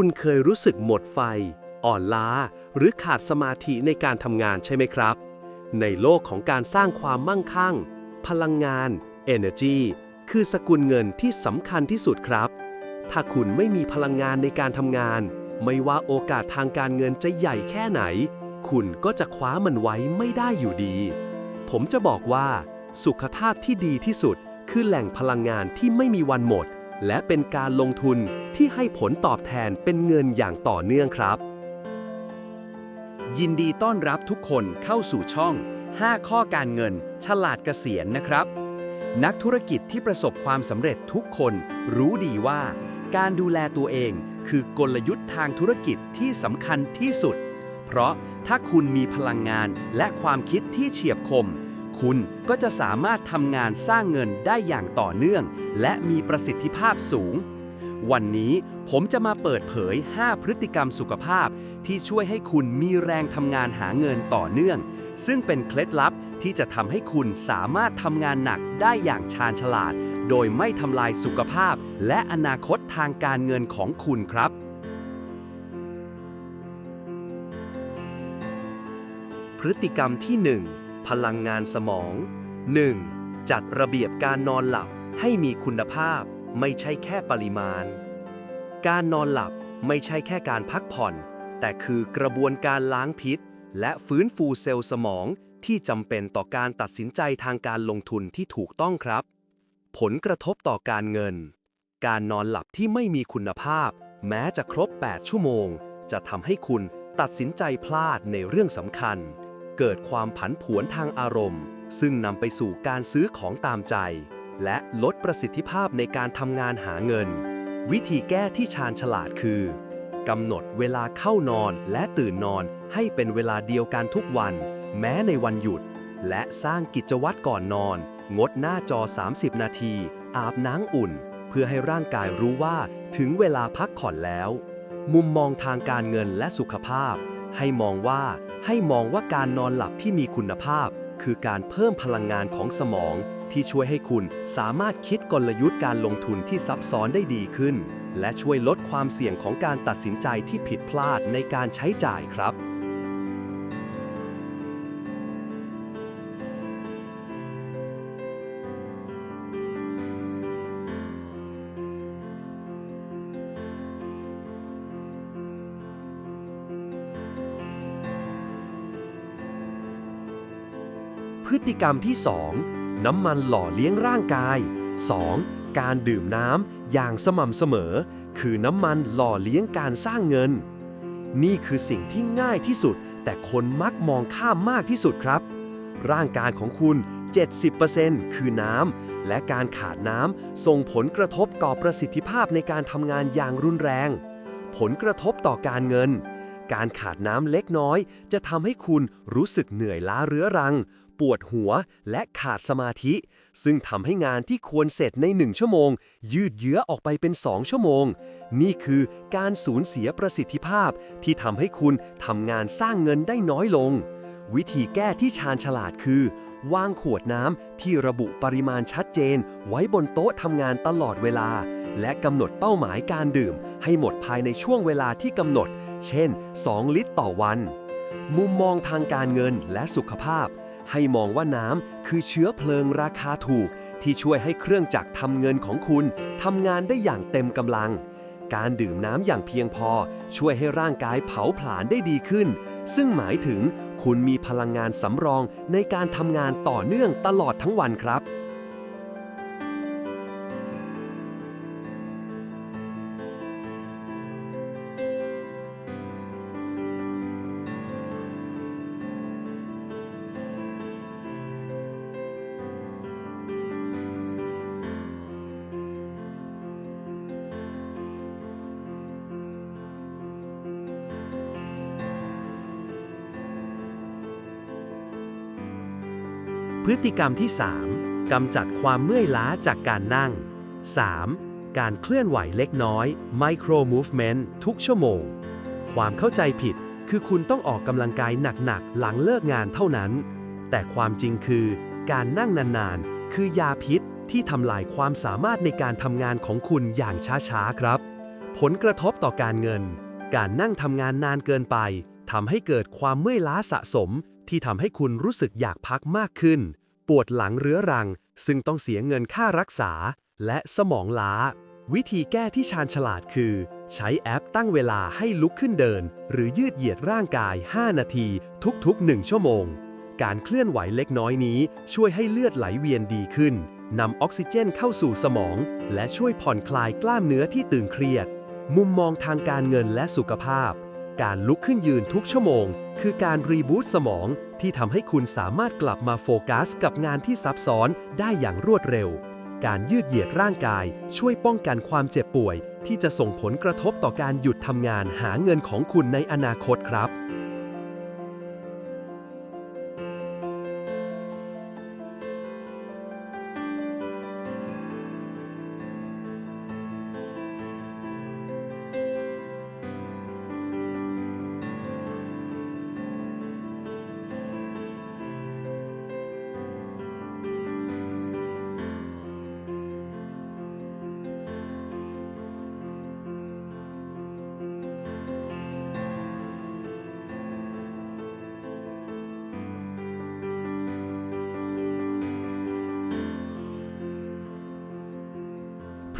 คุณเคยรู้สึกหมดไฟ อ่อนล้า หรือขาดสมาธิในการทำงานใช่ไหมครับ ในโลกของการสร้างความมั่งคั่ง พลังงาน energy คือสกุลเงินที่สำคัญที่สุดครับ ถ้าคุณไม่มีพลังงานในการทำงาน ไม่ว่าโอกาสทางการเงินจะใหญ่แค่ไหน คุณก็จะคว้ามันไว้ไม่ได้อยู่ดี ผมจะบอกว่า สุขภาพที่ดีที่สุดคือแหล่งพลังงานที่ไม่มีวันหมด และเป็นการลงทุนที่ให้ผลตอบแทนเป็นเงินอย่างต่อเนื่องครับ ยินดีต้อนรับทุกคนเข้าสู่ช่อง 5 ข้อการเงิน ฉลาดเกษียณนะครับ นักธุรกิจที่ประสบความสำเร็จทุกคนรู้ดีว่า การดูแลตัวเองคือกลยุทธ์ทางธุรกิจที่สำคัญที่สุด เพราะถ้าคุณมีพลังงานและความคิดที่เฉียบคม คุณก็จะสามารถทำงานสร้างเงินได้อย่างต่อเนื่อง และมีประสิทธิภาพสูง วันนี้ผมจะมาเปิดเผย 5 พฤติกรรมสุขภาพ ที่ช่วยให้คุณมีแรงทำงานหาเงินต่อเนื่อง ซึ่งเป็นเคล็ดลับที่จะทำให้คุณสามารถทำงานหนักได้อย่างชาญฉลาด โดยไม่ทำลายสุขภาพ และอนาคตทางการเงินของคุณครับพฤติกรรมที่ 1 พลังงานสมอง 1. จัดระเบียบการนอนหลับให้มีคุณภาพ ไม่ใช่แค่ปริมาณ การนอนหลับไม่ใช่แค่การพักผ่อน แต่คือกระบวนการล้างพิษ และฟื้นฟูเซลล์สมองที่จำเป็นต่อการตัดสินใจทางการลงทุนที่ถูกต้องครับ ผลกระทบต่อการเงิน การนอนหลับที่ไม่มีคุณภาพ แม้จะครบ 8 ชั่วโมง จะทำให้คุณตัดสินใจพลาดในเรื่องสำคัญ เกิดความผันผวนทางอารมณ์ ซึ่งนำไปสู่การซื้อของตามใจ และลดประสิทธิภาพในการทำงานหาเงิน วิธีแก้ที่ชาญฉลาดคือกำหนดเวลาเข้านอนและตื่นนอนให้เป็นเวลาเดียวกันทุกวัน แม้ในวันหยุด และสร้างกิจวัตรก่อนนอน งดหน้าจอ 30 นาที อาบน้ำอุ่น เพื่อให้ร่างกายรู้ว่าถึงเวลาพักผ่อนแล้ว มุมมองทางการเงินและสุขภาพ ให้มองว่าให้มองว่าการนอนหลับที่มีคุณภาพ คือการเพิ่มพลังงานของสมอง ที่ช่วยให้คุณสามารถคิดกลยุทธ์การลงทุนที่ซับซ้อนได้ดีขึ้น และช่วยลดความเสี่ยงของการตัดสินใจที่ผิดพลาดในการใช้จ่ายครับ พฤติกรรมที่ 2 น้ำมันหล่อเลี้ยงร่างกาย 2. การดื่มน้ำอย่างสม่ำเสมอ คือน้ำมันหล่อเลี้ยงการสร้างเงิน นี่คือสิ่งที่ง่ายที่สุด แต่คนมักมองข้ามมากที่สุดครับ ร่างกายของคุณ 70%คือน้ำและการขาดน้ำส่งผลกระทบต่อประสิทธิภาพในการทำงานอย่างรุนแรง ผลกระทบต่อการเงินการขาดน้ำเล็กน้อย จะทำให้คุณรู้สึกเหนื่อยล้าเรื้อรัง ปวดหัวและขาดสมาธิ ซึ่งทำให้งานที่ควรเสร็จใน 1 ชั่วโมง ยืดเยื้อออกไปเป็น 2 ชั่วโมง นี่คือการสูญเสียประสิทธิภาพที่ทำให้คุณทำงานสร้างเงินได้น้อยลง วิธีแก้ที่ชาญฉลาดคือ วางขวดน้ำที่ระบุปริมาณชัดเจน ไว้บนโต๊ะทำงานตลอดเวลา และกำหนดเป้าหมายการดื่ม ให้หมดภายในช่วงเวลาที่กำหนด เช่น 2 ลิตรต่อวัน มุมมองทางการเงินและสุขภาพ ให้มองว่าน้ำคือเชื้อเพลิงราคาถูก ที่ช่วยให้เครื่องจักรทำเงินของคุณทำงานได้อย่างเต็มกำลัง การดื่มน้ำอย่างเพียงพอ ช่วยให้ร่างกายเผาผลาญได้ดีขึ้น ซึ่งหมายถึงคุณมีพลังงานสำรองในการทำงานต่อเนื่องตลอดทั้งวันครับ พฤติกรรมที่ 3กำจัดความเมื่อยล้าจากการนั่ง 3. การเคลื่อนไหวเล็กน้อย micro movement ทุกชั่วโมง ความเข้าใจผิดคือคุณต้องออกกำลังกายหนักๆ หลังเลิกงานเท่านั้น แต่ความจริงคือ การนั่งนานๆ คือยาพิษที่ทำลายความสามารถในการทำงานของคุณอย่างช้าๆ ครับ ผลกระทบต่อการเงิน การนั่งทำงานนานเกินไปทำให้เกิดความเมื่อยล้าสะสม ที่ทำให้คุณรู้สึกอยากพักมากขึ้น ปวดหลังเรื้อรัง ซึ่งต้องเสียเงินค่ารักษา และสมองล้า วิธีแก้ที่ชาญฉลาดคือ ใช้แอปตั้งเวลาให้ลุกขึ้นเดิน หรือยืดเหยียดร่างกาย 5 นาที ทุกๆ 1 ชั่วโมง การเคลื่อนไหวเล็กน้อยนี้ ช่วยให้เลือดไหลเวียนดีขึ้นนำออกซิเจนเข้าสู่สมอง และช่วยผ่อนคลายกล้ามเนื้อที่ตึงเครียด มุมมองทางการเงินและสุขภาพ การลุกขึ้นยืนทุกชั่วโมง คือการรีบูตสมองที่ทำให้คุณสามารถกลับมาโฟกัสกับงานที่ซับซ้อนได้อย่างรวดเร็ว การยืดเหยียดร่างกาย ช่วยป้องกันความเจ็บป่วย ที่จะส่งผลกระทบต่อการหยุดทำงานหาเงินของคุณในอนาคตครับ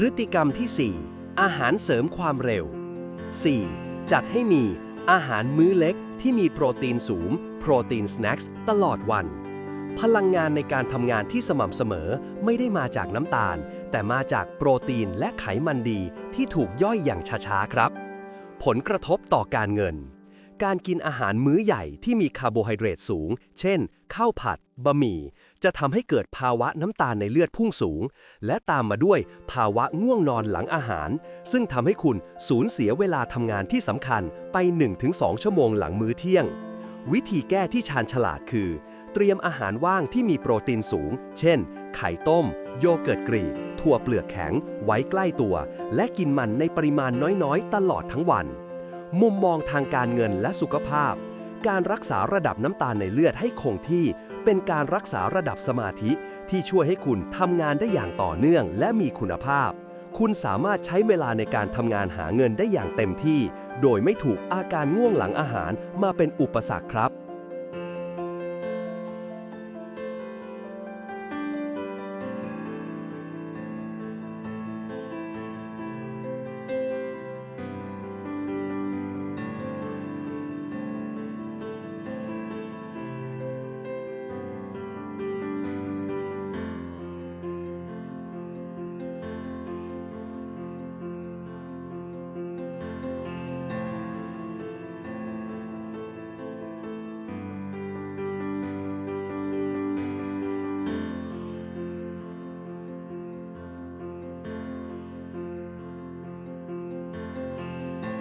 พฤติกรรมที่ 4 อาหารเสริมความเร็ว 4. จัดให้มีอาหารมื้อเล็กที่มีโปรตีนสูง โปรตีนสแน็คตลอดวัน พลังงานในการทำงานที่สม่ำเสมอไม่ได้มาจากน้ำตาล แต่มาจากโปรตีนและไขมันดีที่ถูกย่อยอย่างช้าๆครับ ผลกระทบต่อการเงิน การกินอาหารมื้อใหญ่ที่มีคาร์โบไฮเดรตสูง เช่น ข้าวผัด บะหมี่ จะทำให้เกิดภาวะน้ำตาลในเลือดพุ่งสูง และตามมาด้วยภาวะง่วงนอนหลังอาหาร ซึ่งทำให้คุณสูญเสียเวลาทำงานที่สำคัญไป 1-2 ชั่วโมงหลังมื้อเที่ยง วิธีแก้ที่ชาญฉลาดคือ เตรียมอาหารว่างที่มีโปรตีนสูง เช่น ไข่ต้ม โยเกิร์ตกรีก ถั่วเปลือกแข็ง ไว้ใกล้ตัว และกินมันในปริมาณน้อยๆ ตลอดทั้งวัน มุมมองทางการเงินและสุขภาพ การรักษาระดับน้ำตาลในเลือดให้คงที่ เป็นการรักษาระดับสมาธิ ที่ช่วยให้คุณทำงานได้อย่างต่อเนื่องและมีคุณภาพ คุณสามารถใช้เวลาในการทำงานหาเงินได้อย่างเต็มที่ โดยไม่ถูกอาการง่วงหลังอาหารมาเป็นอุปสรรคครับ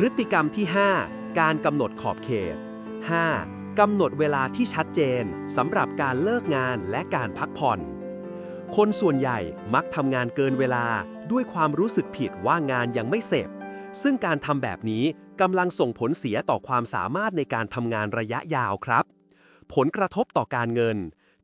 พฤติกรรมที่ 5 การกำหนดขอบเขต 5. กำหนดเวลาที่ชัดเจนสำหรับการเลิกงานและการพักผ่อน คนส่วนใหญ่มักทำงานเกินเวลาด้วยความรู้สึกผิดว่างานยังไม่เสร็จ ซึ่งการทำแบบนี้กำลังส่งผลเสียต่อความสามารถในการทำงานระยะยาวครับ ผลกระทบต่อการเงิน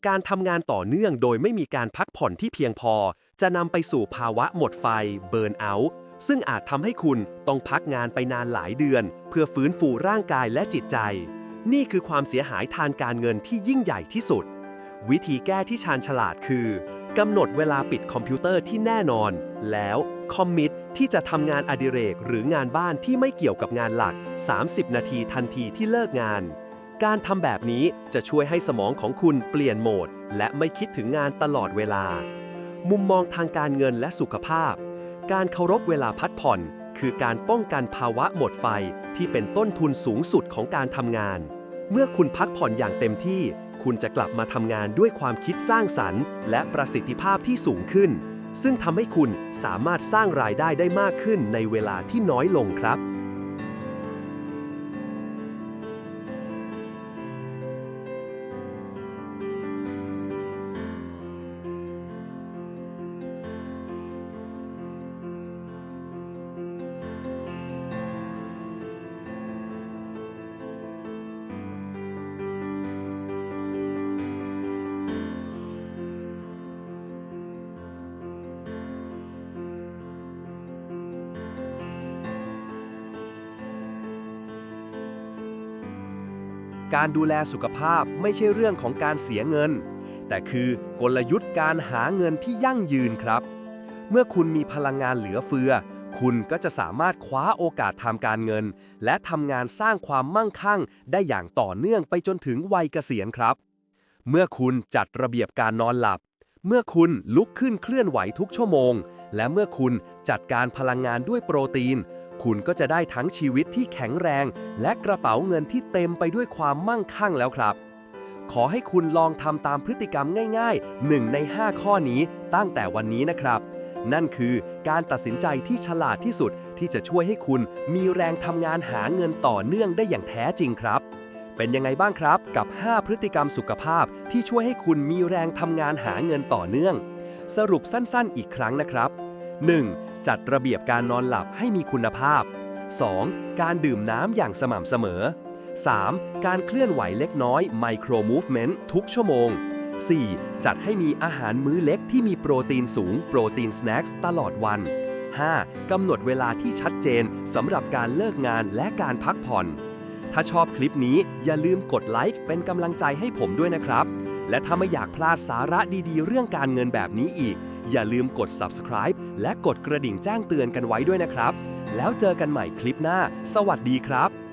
การทำงานต่อเนื่องโดยไม่มีการพักผ่อนที่เพียงพอ จะนำไปสู่ภาวะหมดไฟ เบิร์นเอาท์ ซึ่งอาจทำให้คุณต้องพักงานไปนานหลายเดือน เพื่อฟื้นฟูร่างกายและจิตใจ นี่คือความเสียหายทางการเงินที่ยิ่งใหญ่ที่สุด วิธีแก้ที่ชาญฉลาดคือกำหนดเวลาปิดคอมพิวเตอร์ที่แน่นอน แล้วคอมมิตที่จะทำงานอดิเรกหรืองานบ้านที่ไม่เกี่ยวกับงานหลัก 30 นาทีทันทีที่เลิกงาน การทำแบบนี้จะช่วยให้สมองของคุณเปลี่ยนโหมด และไม่คิดถึงงานตลอดเวลา มุมมองทางการเงินและสุขภาพ การเคารพเวลาพักผ่อน คือการป้องกันภาวะหมดไฟที่เป็นต้นทุนสูงสุดของการทำงาน เมื่อคุณพักผ่อนอย่างเต็มที่ คุณจะกลับมาทำงานด้วยความคิดสร้างสรรค์ และประสิทธิภาพที่สูงขึ้น ซึ่งทำให้คุณสามารถสร้างรายได้ได้มากขึ้นในเวลาที่น้อยลงครับ การดูแลสุขภาพไม่ใช่เรื่องของการเสียเงิน แต่คือกลยุทธ์การหาเงินที่ยั่งยืนครับ เมื่อคุณมีพลังงานเหลือเฟือ คุณก็จะสามารถคว้าโอกาสทางการเงิน และทำงานสร้างความมั่งคั่ง ได้อย่างต่อเนื่องไปจนถึงวัยเกษียณครับ เมื่อคุณจัดระเบียบการนอนหลับ เมื่อคุณลุกขึ้นเคลื่อนไหวทุกชั่วโมง และเมื่อคุณจัดการพลังงานด้วยโปรตีน คุณก็จะได้ทั้งชีวิตที่แข็งแรง และกระเป๋าเงินที่เต็มไปด้วยความมั่งคั่งแล้วครับ ขอให้คุณลองทำตามพฤติกรรมง่ายๆ 1 ใน 5 ข้อนี้ตั้งแต่วันนี้นะครับ นั่นคือการตัดสินใจที่ฉลาดที่สุดที่จะช่วยให้คุณมีแรงทำงานหาเงินต่อเนื่องได้อย่างแท้จริงครับเป็นยังไงบ้างครับ กับ 5 พฤติกรรมสุขภาพที่ช่วยให้คุณมีแรงทำงานหาเงินต่อเนื่อง สรุปสั้นๆ อีกครั้งนะครับ 1. จัดระเบียบการนอนหลับให้มีคุณภาพ 2. การดื่มน้ำอย่างสม่ำเสมอ 3. การเคลื่อนไหวเล็กน้อย Micro Movement ทุกชั่วโมง 4. จัดให้มีอาหารมื้อเล็กที่มีโปรตีนสูง โปรตีนสแน็คตลอดวัน 5. กำหนดเวลาที่ชัดเจนสำหรับการเลิกงานและการพักผ่อน ถ้าชอบคลิปนี้อย่าลืมกดไลค์เป็นกำลังใจให้ผมด้วยนะครับ และถ้าไม่อยากพลาดสาระดีๆ เรื่องการเงินแบบนี้อีก อย่าลืมกด subscribe และกดกระดิ่งแจ้งเตือนกันไว้ด้วยนะครับ แล้วเจอกันใหม่คลิปหน้า สวัสดีครับ